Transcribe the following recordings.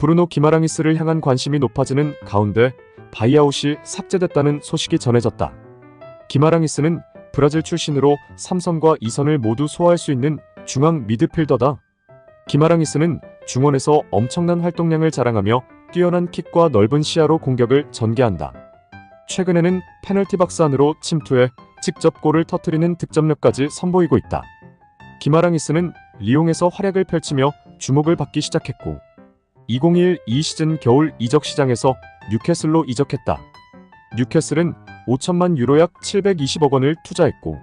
브루노 기마랑이스를 향한 관심이 높아지는 가운데 바이아웃이 삭제됐다는 소식이 전해졌다. 기마랑이스는 브라질 출신으로 3선과 2선을 모두 소화할 수 있는 중앙 미드필더다. 기마랑이스는 중원에서 엄청난 활동량을 자랑하며 뛰어난 킥과 넓은 시야로 공격을 전개한다. 최근에는 페널티 박스 안으로 침투해 직접 골을 터뜨리는 득점력까지 선보이고 있다. 기마랑이스는 리옹에서 활약을 펼치며 주목을 받기 시작했고 2021 시즌 겨울 이적 시장에서 뉴캐슬로 이적했다. 뉴캐슬은 5천만 유로 약 720억 원을 투자했고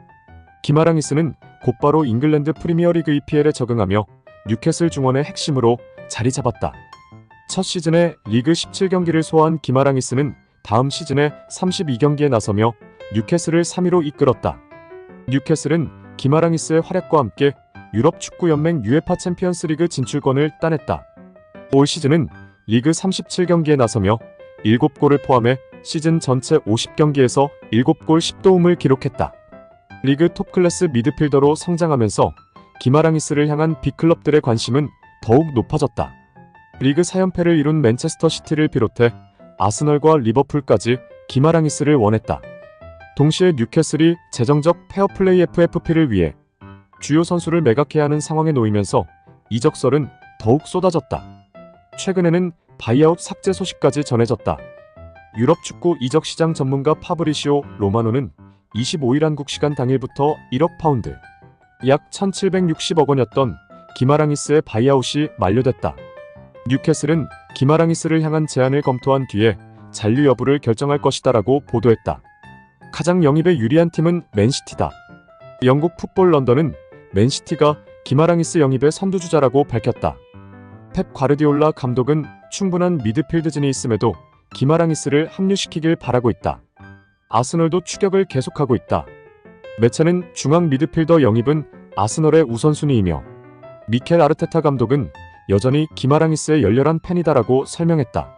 기마랑이스는 곧바로 잉글랜드 프리미어리그 EPL에 적응하며 뉴캐슬 중원의 핵심으로 자리 잡았다. 첫 시즌에 리그 17경기를 소화한 기마랑이스는 다음 시즌에 32경기에 나서며 뉴캐슬을 3위로 이끌었다. 뉴캐슬은 기마랑이스의 활약과 함께 유럽 축구 연맹 UEFA 챔피언스리그 진출권을 따냈다. 올 시즌은 리그 37경기에 나서며 7골을 포함해 시즌 전체 50경기에서 7골 10도움을 기록했다. 리그 톱클래스 미드필더로 성장하면서 기마랑이스를 향한 빅클럽들의 관심은 더욱 높아졌다. 리그 4연패를 이룬 맨체스터 시티를 비롯해 아스널과 리버풀까지 기마랑이스를 원했다. 동시에 뉴캐슬이 재정적 페어플레이 FFP를 위해 주요 선수를 매각해야 하는 상황에 놓이면서 이적설은 더욱 쏟아졌다. 최근에는 바이아웃 삭제 소식까지 전해졌다. 유럽 축구 이적 시장 전문가 파브리시오 로마노는 25일 한국 시간 당일부터 1억 파운드, 약 1,760억 원이었던 기마랑이스의 바이아웃이 만료됐다. 뉴캐슬은 기마랑이스를 향한 제안을 검토한 뒤에 잔류 여부를 결정할 것이다라고 보도했다. 가장 영입에 유리한 팀은 맨시티다. 영국 풋볼 런던은 맨시티가 기마랑이스 영입의 선두주자라고 밝혔다. 펩 과르디올라 감독은 충분한 미드필드진이 있음에도 기마랑이스를 합류시키길 바라고 있다. 아스널도 추격을 계속하고 있다. 매체는 중앙 미드필더 영입은 아스널의 우선순위이며 미켈 아르테타 감독은 여전히 기마랑이스의 열렬한 팬이다라고 설명했다.